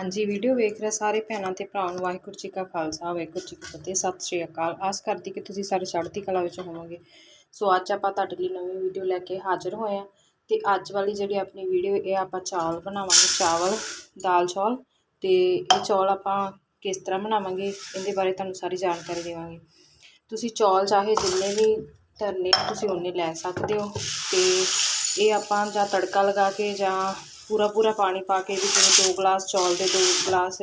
ਹਾਂਜੀ, ਵੀਡੀਓ ਵੇਖ ਰਹੇ ਸਾਰੇ ਭੈਣਾਂ ਤੇ ਭਰਾਵਾਂ ਨੂੰ ਵਾਹਿਗੁਰੂ ਜੀ ਕਾ ਖਾਲਸਾ, ਵਾਹਿਗੁਰੂ ਜੀ ਕੀ ਫਤਿਹ, ਸਤਿ ਸ਼੍ਰੀ ਅਕਾਲ। ਆਸ ਕਰਦੀ ਕਿ ਤੁਸੀਂ ਸਾਰੇ ਚੜ੍ਹਦੀ ਕਲਾ ਵਿੱਚ ਹੋਵੋਗੇ। ਸੋ ਅੱਜ ਆਪਾਂ ਤੁਹਾਡੇ ਲਈ ਨਵੀਂ ਵੀਡੀਓ ਲੈ ਕੇ ਹਾਜ਼ਰ ਹੋਏ ਹਾਂ ਤੇ ਅੱਜ ਵਾਲੀ ਜਿਹੜੀ ਆਪਣੀ ਵੀਡੀਓ ਇਹ ਆਪਾਂ ਚਾਵਲ ਬਣਾਵਾਂਗੇ, ਚਾਵਲ, ਦਾਲ ਚੌਲ ਤੇ ਇਹ ਚੌਲ ਆਪਾਂ ਕਿਸ ਤਰ੍ਹਾਂ ਬਣਾਵਾਂਗੇ ਇਹਦੇ ਬਾਰੇ ਤੁਹਾਨੂੰ ਸਾਰੀ ਜਾਣਕਾਰੀ ਦੇਵਾਂਗੇ। ਤੁਸੀਂ ਚੌਲ ਚਾਹੇ ਜਿੰਨੇ ਵੀ ਧਰਨੇ ਤੁਸੀਂ ਉਨੇ ਲੈ ਸਕਦੇ ਹੋ ਤੇ ਇਹ ਆਪਾਂ ਜਾਂ ਤੜਕਾ ਲਗਾ ਕੇ ਜਾਂ ਪੂਰਾ ਪੂਰਾ ਪਾਣੀ ਪਾ ਕੇ ਵੀ ਜਿਵੇਂ ਦੋ ਗਲਾਸ ਚੌਲ ਦੇ, ਦੋ ਗਲਾਸ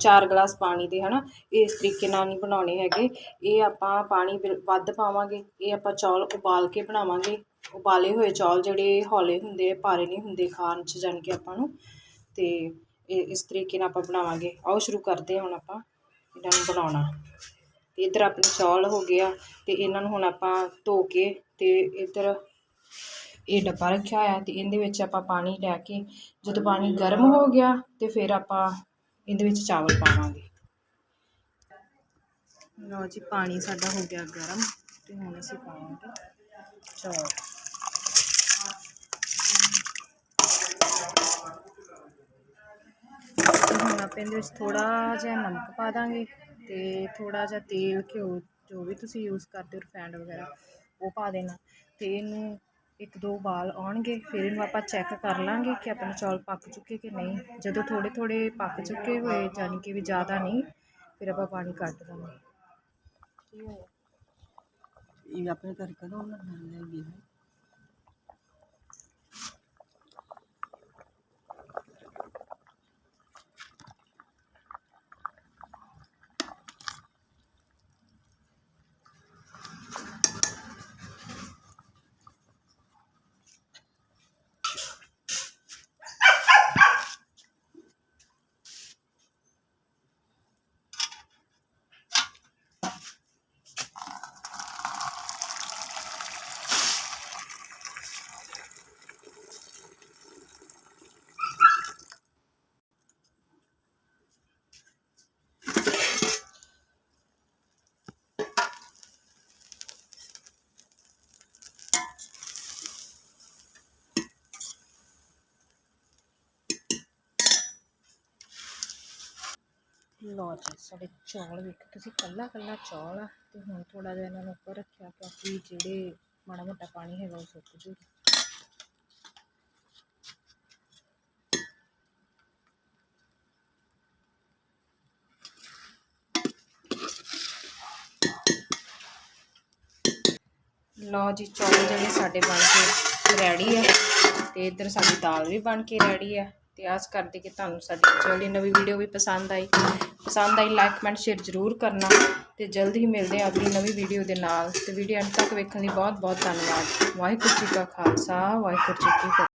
ਚਾਰ ਗਲਾਸ ਪਾਣੀ ਦੇ, ਹਨਾ ਇਸ ਤਰੀਕੇ ਨਾਲ ਨਹੀਂ ਬਣਾਉਣੇ ਹੈਗੇ। ਇਹ ਆਪਾਂ ਪਾਣੀ ਬਿਲ- ਵੱਧ ਪਾਵਾਂਗੇ, ਇਹ ਆਪਾਂ ਚੌਲ ਉਬਾਲ ਕੇ ਬਣਾਵਾਂਗੇ। ਉਬਾਲੇ ਹੋਏ ਚੌਲ ਜਿਹੜੇ ਹੌਲੇ ਹੁੰਦੇ ਆ ਭਾਰੇ ਨਹੀਂ ਹੁੰਦੇ ਖਾਣ 'ਚ, ਜਾਣੀ ਕਿ ਆਪਾਂ ਨੂੰ। ਤੇ ਇਹ ਇਸ ਤਰੀਕੇ ਨਾਲ ਆਪਾਂ ਬਣਾਵਾਂਗੇ। ਆਓ ਸ਼ੁਰੂ ਕਰਦੇ ਹਾਂ ਹੁਣ ਆਪਾਂ ਇਹਨਾਂ ਨੂੰ ਬਣਾਉਣਾ। ਤੇ ਇੱਧਰ ਆਪਣੇ ਚੌਲ ਹੋ ਗਿਆ ਤੇ ਇਹਨਾਂ ਨੂੰ ਹੁਣ ਆਪਾਂ ਧੋ ਕੇ ਤੇ ਇੱਧਰ ਇਹ ਡੱਬਾ ਰੱਖਿਆ ਹੋਇਆ ਅਤੇ ਇਹਦੇ ਵਿੱਚ ਆਪਾਂ ਪਾਣੀ ਲੈ ਕੇ, ਜਦੋਂ ਪਾਣੀ ਗਰਮ ਹੋ ਗਿਆ ਤੇ ਫਿਰ ਆਪਾਂ ਇਹਦੇ ਵਿੱਚ ਚਾਵਲ ਪਾਵਾਂਗੇ। ਲਓ ਜੀ, ਪਾਣੀ ਸਾਡਾ ਹੋ ਗਿਆ ਗਰਮ ਤੇ ਹੁਣ ਅਸੀਂ ਪਾਵਾਂਗੇ ਚੌਲ। ਤੇ ਹੁਣ ਆਪਾਂ ਇਹਦੇ ਵਿੱਚ ਥੋੜਾ ਜਿਹਾ ਨਮਕ ਪਾ ਦਾਂਗੇ ਤੇ ਥੋੜਾ ਜਿਹਾ ਤੇਲ, ਘਿਓ ਜੋ ਵੀ ਤੁਸੀਂ ਯੂਜ਼ ਕਰਦੇ ਹੋ ਰਿਫਾਈਂਡ ਵਗੈਰਾ, ਉਹ ਪਾ ਦੇਣਾ। ਤੇ ਇਹਨੂੰ ਇੱਕ ਦੋ ਉਬਾਲ ਆਉਣਗੇ, ਫਿਰ ਇਹਨੂੰ ਆਪਾਂ ਚੈੱਕ ਕਰ ਲਾਂਗੇ ਕਿ ਆਪਣਾ ਚੌਲ ਪੱਕ ਚੁੱਕੇ ਕਿ ਨਹੀਂ। ਜਦੋਂ ਥੋੜੇ ਥੋੜੇ ਪੱਕ ਚੁੱਕੇ ਹੋਏ ਯਾਨੀ ਕਿ ਵੀ ਜ਼ਿਆਦਾ ਨਹੀਂ, ਫਿਰ ਆਪਾਂ ਪਾਣੀ ਕੱਢ ਦਾਂਗੇ। ਇਹ ਆਪਣੇ ਘਰ ਕਦੋਂ ਨਾਲ ਲੈ ਗਈ ਲਓ ਜੀ, ਸਾਡੇ ਚੌਲ ਵੇਖ, ਤੁਸੀਂ ਕੱਲਾ ਕੱਲਾ ਚੌਲ ਆ, ਤੇ ਹੁਣ ਥੋੜਾ ਜਿਹਾ ਇਹਨਾਂ ਨੂੰ ਉੱਪਰ ਰੱਖਿਆ ਕਿਉਂਕਿ ਜਿਹੜੇ ਮਾੜਾ ਮੋਟਾ ਪਾਣੀ ਹੈਗਾ ਉਹ ਸੁੱਕ ਜੂ। ਲਓ ਜੀ, ਚੌਲ ਜਿਹੜੇ ਸਾਡੇ ਬਣ ਕੇ ਰੈਡੀ ਆ, ਤੇ ਇੱਧਰ ਸਾਡੀ ਦਾਲ ਵੀ ਬਣ ਕੇ ਰੈਡੀ ਆ। ਤੇ ਆਸ ਕਰਦੇ ਕਿ ਤੁਹਾਨੂੰ ਸਾਡੀ ਜਿਹੜੀ ਨਵੀਂ ਵੀਡੀਓ ਵੀ ਪਸੰਦ ਆਈ। ਪਸੰਦ ਆਈ ਲਾਈਕ ਕਮੈਂਟ ਸ਼ੇਅਰ ਜ਼ਰੂਰ ਕਰਨਾ ਤੇ ਜਲਦ ਹੀ ਮਿਲਦੇ ਹਾਂ ਅਗਲੀ ਨਵੀਂ ਵੀਡੀਓ ਦੇ ਨਾਲ। ਤੇ ਵੀਡੀਓ ਅੰਤ ਤੱਕ ਵੇਖਣ ਲਈ ਬਹੁਤ ਬਹੁਤ ਧੰਨਵਾਦ। ਵਾਹਿਗੁਰੂ ਜੀ ਕਾ ਖਾਲਸਾ, ਵਾਹਿਗੁਰੂ ਜੀ ਕੀ ਫਤਿਹ।